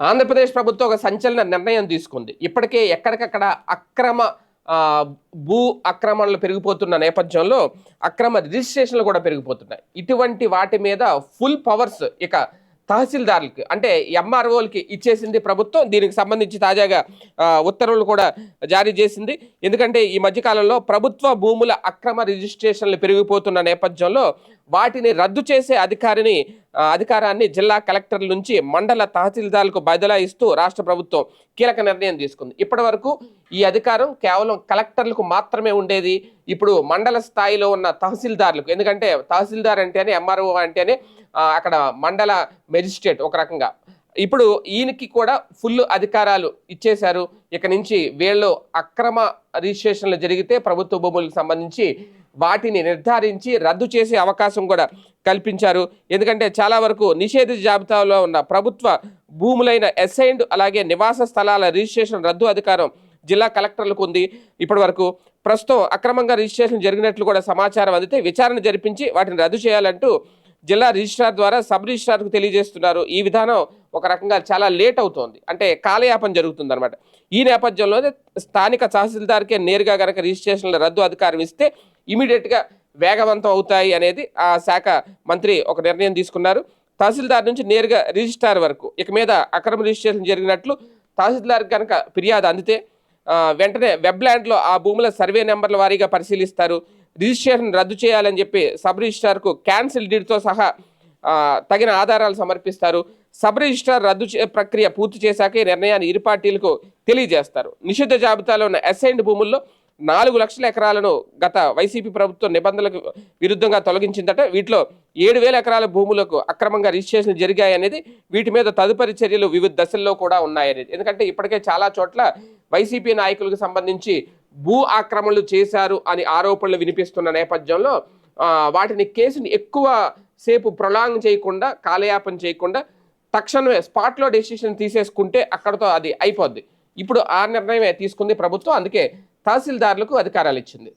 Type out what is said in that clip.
ఆంధ్రప్రదేశ్ ప్రభుత్వం ఒక సంచలన నిర్ణయం తీసుకుంది. ఇప్పటికే ఎక్కడికక్కడ అక్రమ భూ అక్రమాలు పెరిగిపోతున్న నేపథ్యంలో అక్రమ రిజిస్ట్రేషన్లు కూడా పెరిగిపోతున్నాయి. ఇటువంటి వాటి మీద ఫుల్ పవర్స్ ఇక తహసీల్దార్లకి అంటే ఎంఆర్ఓలకి ఇచ్చేసింది ప్రభుత్వం. దీనికి సంబంధించి తాజాగా ఉత్తర్వులు కూడా జారీ చేసింది. ఎందుకంటే ఈ మధ్యకాలంలో ప్రభుత్వ భూముల అక్రమ రిజిస్ట్రేషన్లు పెరిగిపోతున్న నేపథ్యంలో వాటిని రద్దు చేసే అధికారిని అధికారాన్ని జిల్లా కలెక్టర్ల నుంచి మండల తహసీల్దార్లకు బదలాయిస్తూ రాష్ట్ర ప్రభుత్వం కీలక నిర్ణయం తీసుకుంది. ఇప్పటి వరకు ఈ అధికారం కేవలం కలెక్టర్లకు మాత్రమే ఉండేది. ఇప్పుడు మండల స్థాయిలో ఉన్న తహసీల్దార్లకు ఎందుకంటే తహసీల్దార్ అంటేనే ఎంఆర్ఓ అంటేనే అక్కడ మండల మెజిస్ట్రేట్ ఒక రకంగా. ఇప్పుడు ఈయనకి కూడా ఫుల్ అధికారాలు ఇచ్చేశారు. ఇక నుంచి వీళ్ళు అక్రమ రిజిస్ట్రేషన్లు జరిగితే ప్రభుత్వ భూములకు సంబంధించి వాటిని నిర్ధారించి రద్దు చేసే అవకాశం కూడా కల్పించారు. ఎందుకంటే చాలా వరకు నిషేధ జాబితాలో ఉన్న ప్రభుత్వ భూములైన ఎస్ఐండ్ అలాగే నివాస స్థలాల రిజిస్ట్రేషన్ రద్దు అధికారం జిల్లా కలెక్టర్లకు ఉంది. ఇప్పటి వరకు ప్రస్తుతం అక్రమంగా రిజిస్ట్రేషన్ జరిగినట్లు కూడా సమాచారం అందితే విచారణ జరిపించి వాటిని రద్దు చేయాలంటూ జిల్లా రిజిస్ట్రార్ ద్వారా సబ్ రిజిస్ట్రార్కు తెలియజేస్తున్నారు. ఈ విధానం ఒక రకంగా చాలా లేట్ అవుతోంది. అంటే కాలయాపన జరుగుతుందన్నమాట. ఈ నేపథ్యంలోనే స్థానిక తహసీల్దార్కే నేరుగా గనక రిజిస్ట్రేషన్ల రద్దు అధికారం ఇస్తే ఇమీడియట్గా వేగవంతం అవుతాయి అనేది ఆ శాఖ మంత్రి ఒక నిర్ణయం తీసుకున్నారు. తహసీల్దార్ నుంచి నేరుగా రిజిస్ట్రార్ వరకు ఇక మీద అక్రమ రిజిస్ట్రేషన్ జరిగినట్లు తహసీల్దార్ కనుక ఫిర్యాదు అందితే వెంటనే వెబ్ ల్యాండ్లో ఆ భూముల సర్వే నెంబర్ల వారీగా పరిశీలిస్తారు. రిజిస్ట్రేషన్ రద్దు చేయాలని చెప్పి సబ్ రిజిస్ట్రార్కు క్యాన్సిల్ డీడ్తో సహా తగిన ఆధారాలు సమర్పిస్తారు. సబ్ రిజిస్ట్రార్ రద్దు చే- ప్రక్రియ పూర్తి చేశాక ఈ నిర్ణయాన్ని ఇరు పార్టీలకు తెలియజేస్తారు. నిషిద్ధ జాబితాలో ఉన్న అసైన్డ్ భూముల్లో నాలుగు లక్షల ఎకరాలను గత వైసీపీ ప్రభుత్వం నిబంధనలకు విరుద్ధంగా తొలగించిందట. వీటిలో ఏడు వేల ఎకరాల భూములకు అక్రమంగా రిజిస్ట్రేషన్ జరిగాయనేది వీటి మీద తదుపరి చర్యలు వివిధ దశల్లో కూడా ఉన్నాయనేది. ఎందుకంటే ఇప్పటికే చాలా చోట్ల వైసీపీ నాయకులకు సంబంధించి భూ ఆక్రమణలు చేశారు అని ఆరోపణలు వినిపిస్తున్న నేపథ్యంలో వాటిని కేసుని ఎక్కువ సేపు ప్రొలాంగ్ చేయకుండా కాలయాపన చేయకుండా తక్షణమే స్పాట్లో డెసిషన్ తీసేసుకుంటే అక్కడతో అది అయిపోద్ది. ఇప్పుడు ఆ నిర్ణయమే తీసుకుంది ప్రభుత్వం అందుకే తహసీల్దార్లకు అధికారాలు ఇచ్చింది.